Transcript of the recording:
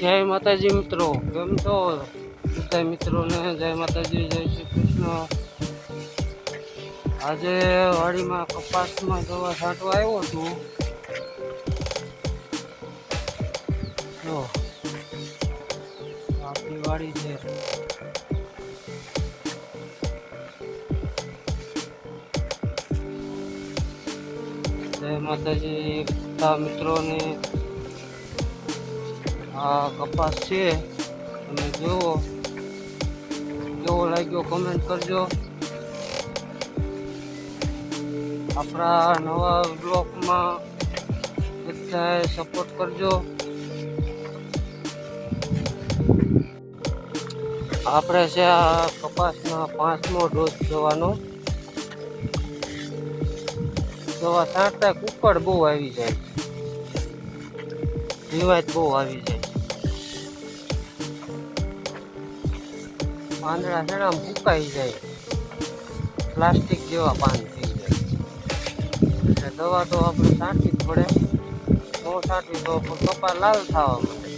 જય માતાજી મિત્રો. કેમ છો? બધા મિત્રોને જય માતાજી, જય શ્રી કૃષ્ણ. આજે વાડીમાં કપાસમાં દવા છાંટવા આવ્યો છું. જો, આપણી વાડી છે. જય માતાજી, બધા મિત્રોને. આ કપાસ છે. તમે જુઓ. કેવો લાગ્યો કમેન્ટ કરજો. આપણા નવા બ્લોગમાં બધાએ સપોર્ટ કરજો. આપણે છે આ કપાસના પાંચમો ડોઝ જોવાનો. દવા છાંટતા કુકડ બહુ આવી જાય. જીવાત બહુ આવી જાય. પાંદડા છે ને જાય. પ્લાસ્ટિક જેવા પાન થઈ જાય. એટલે દવા તો આપણે છાંટવી જ પડે. ન છાંટવી તો કપા લાલ થવા માંડે.